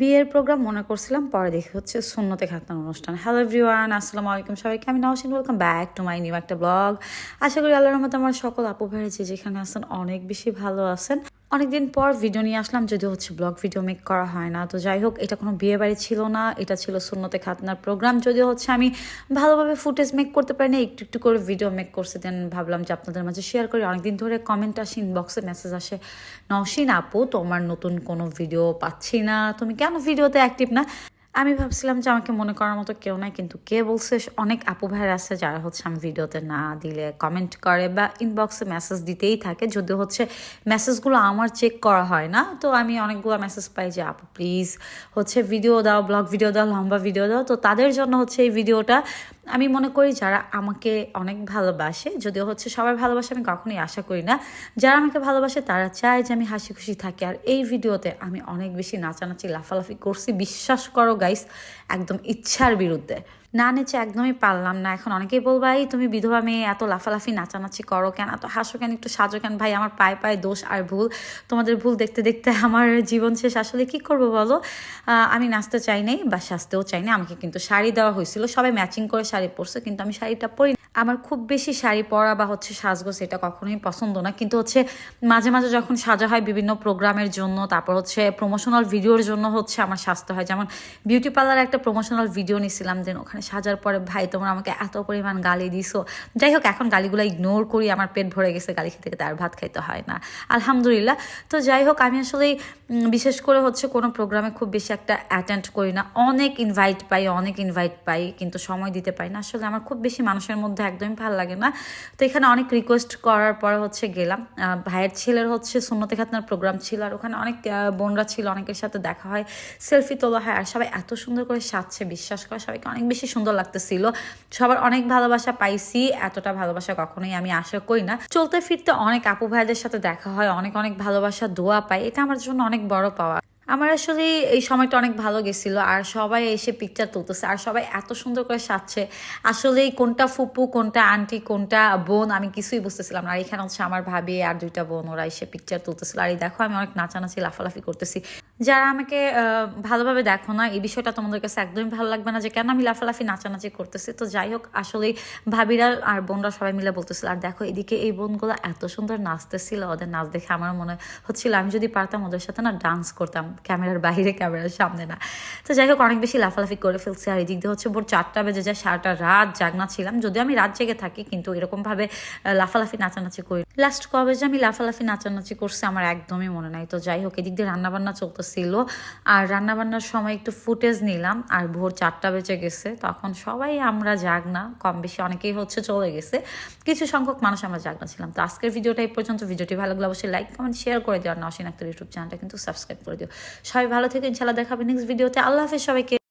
বিয়ের প্রোগ্রাম মনে করছিলাম, পরে দেখি হচ্ছে শূন্যতে খাতনার অনুষ্ঠান। হ্যালো এভরিওয়ান আসসালামু আলাইকুম সবাইকে। আমি Naushin welcome back to my new একটা ব্লগ আশা করি আল্লাহর রহমতে আমার সকল আপু ভেড়েছে যেখানে আছেন অনেক বেশি ভালো আছেন। অনেকদিন পর ভিডিও নিয়ে আসলাম যদি হচ্ছে ব্লগ ভিডিও মেক করা হয় না। তো যাই হোক, এটা কোনো বিয়ে বাড়ি ছিল না, এটা ছিল শূন্যতে খাতনার প্রোগ্রাম যদিও হচ্ছে আমি ভালোভাবে ফুটেজ মেক করতে পারি না একটু একটু করে ভিডিও মেক করছে দেন ভাবলাম যে আপনাদের মাঝে শেয়ার করি। অনেকদিন ধরে কমেন্ট আসে ইনবক্সে মেসেজ আসে, নওশিন আপু, তোমার নতুন কোনো ভিডিও পাচ্ছি না। তুমি কেন ভিডিওতে অ্যাক্টিভ না? আমি ভাবছিলাম যে আমাকে মনে করার মতো কেউ নাই, কিন্তু কে বলছে? অনেক আপু ভাইয়ের আছে যারা হচ্ছে আমি ভিডিওতে না দিলে কমেন্ট করে বা ইনবক্সে মেসেজ দিতেই থাকে। যদিও হচ্ছে মেসেজগুলো আমার চেক করা হয় না, তো আমি অনেকগুলো মেসেজ পাই যে, আপু প্লিজ হচ্ছে ভিডিও দাও ব্লগ ভিডিও দাও, লম্বা ভিডিও দাও। তো তাদের জন্য হচ্ছে এই ভিডিওটা আমি মনে করি যারা আমাকে অনেক ভালোবাসে, যদিও হচ্ছে সবাই ভালোবাসে আমি কখনোই আশা করি না, যারা আমাকে ভালোবাসে তারা চায় যে আমি হাসি খুশি থাকি। আর এই ভিডিওতে আমি অনেক বেশি নাচানাচি, লাফালাফি করছি, বিশ্বাস করো গাইস একদম ইচ্ছার বিরুদ্ধে। না নেচে একদমই পারলাম না। এখন অনেকেই বলব এই তুমি বিধবা মেয়ে, এত লাফালাফি, নাচানাচি করো কেন? এত হাসো কেন? একটু সাজো কেন? ভাই, আমার পায়ে পায়ে দোষ আর ভুল। তোমাদের ভুল দেখতে দেখতে আমার জীবন শেষ। আসলে কি করব বলো? আমি নাচতে চাই নাই, বা সাজতেও চাই না আমাকে কিন্তু শাড়ি দেওয়া হয়েছিল। সবাই ম্যাচিং করে শাড়ি পরছে, কিন্তু আমি শাড়িটা পরি আমার খুব বেশি শাড়ি পরা বা হচ্ছে সাজগোজ এটা কখনোই পছন্দ না। কিন্তু হচ্ছে মাঝে মাঝে যখন সাজা হয় বিভিন্ন প্রোগ্রামের জন্য, তারপর হচ্ছে প্রমোশনাল ভিডিওর জন্য হচ্ছে আমার সাজতে হয়। যেমন বিউটি পার্লার একটা প্রমোশনাল ভিডিও নিছিলাম দেন ওখানে সাজার পরে, ভাই, তোমরা আমাকে এত পরিমাণ গালি দিছো। যাই হোক, এখন গালিগুলো ইগনোর করি, আমার পেট ভরে গেছে, গালি খেতে খেতে আর ভাত খাইতে হয় না। আলহামদুলিল্লাহ। তো যাই হোক, আমি আসলে বিশেষ করে হচ্ছে কোনো প্রোগ্রামে খুব বেশি একটা অ্যাটেন্ড করি না। অনেক ইনভাইট পাই, অনেক ইনভাইট পাই, কিন্তু সময় দিতে পারি না। আসলে আমার খুব বেশি মানুষের মধ্যে একদমই ভালো লাগে না। তো এখানে অনেক রিকোয়েস্ট করার পরে হচ্ছে গেলাম। ভাইয়ের ছেলের হচ্ছে সুন্নতে খাতনার প্রোগ্রাম ছিল আর ওখানে অনেক বোনরা ছিল, অনেকের সাথে দেখা হয়। সেলফি তোলা হয় আর সবাই এত সুন্দর করে সাজছে, বিশ্বাস করে, সবাইকে অনেক বেশি সুন্দর লাগতেছিল। সবার অনেক ভালোবাসা পাইছি, এতটা ভালোবাসা কখনোই আমি আশা করি না। চলতে ফিরতে অনেক আপু ভাইদের সাথে দেখা হয়, অনেক অনেক ভালোবাসা, দোয়া পাই। এটা আমার জন্য অনেক বড় পাওয়া। আমার আসলে এই সময়টা অনেক ভালো গেছিল। আর সবাই এসে পিকচার তুলতেছে। আর সবাই এত সুন্দর করে সাজছে। আসলে কোনটা ফুপু, কোনটা আন্টি, কোনটা বোন, আমি কিছুই বুঝতেছিলাম না। আর এখানে হচ্ছে আমার ভাবি আর দুইটা বোন, ওরা এসে পিকচার তুলতেছিল। আর এই দেখো, আমি অনেক নাচানাচি, লাফালাফি করতেছি। যারা আমাকে ভালোভাবে দেখো না, এই বিষয়টা তোমাদের কাছে একদমই ভালো লাগবে না যে কেন আমি লাফালাফি, নাচানাচি করতেছি। তো যাই হোক, আসলে ভাবিরা আর বোনরা সবাই মিলে বলতেছিল, আর দেখো, এদিকে এই বোনগুলো এত সুন্দর নাচতেছিল, ওদের নাচ দেখে আমার মনে হচ্ছিল আমি যদি পারতাম ওদের সাথে না ডান্স করতাম, ক্যামেরার বাইরে, ক্যামেরার সামনে না। তো যাই হোক, অনেক বেশি লাফালাফি করে ফেলছি। আর এদিক দিয়ে হচ্ছে ভোর চারটা বেজে যায়, সারাটা রাত জাগনা ছিলাম। যদিও আমি রাত জেগে থাকি, কিন্তু এরকমভাবে লাফালাফি, নাচানাচি করি। লাস্ট কবে যে আমি লাফালাফি, নাচানাচি করছি, আমার একদমই মনে নাই। তো যাই হোক, এদিক দিয়ে রান্নাবান্না চলতেছিল আর রান্নাবান্নার সময় একটু ফুটেজ নিলাম, আর ভোর চারটা বেজে গেছে। তখন সবাই আমরা জাগনা, কম বেশি অনেকেই হচ্ছে চলে গেছে। কিছু সংখ্যক মানুষ আমরা জাগ না ছিলাম। তো আজকের ভিডিওটা এই পর্যন্ত। ভিডিওটি ভালো লাগলে অবশ্যই লাইক কমেন্ট শেয়ার করে দিও। আর নসিন আক্তার ইউটিউব চ্যানেলটা কিন্তু সাবস্ক্রাইব করে দিও। সবাই ভালো থেকে ইনশাল্লাহ দেখাবে নেক্সট ভিডিওতে আল্লাহ হাফেজ সবাইকে।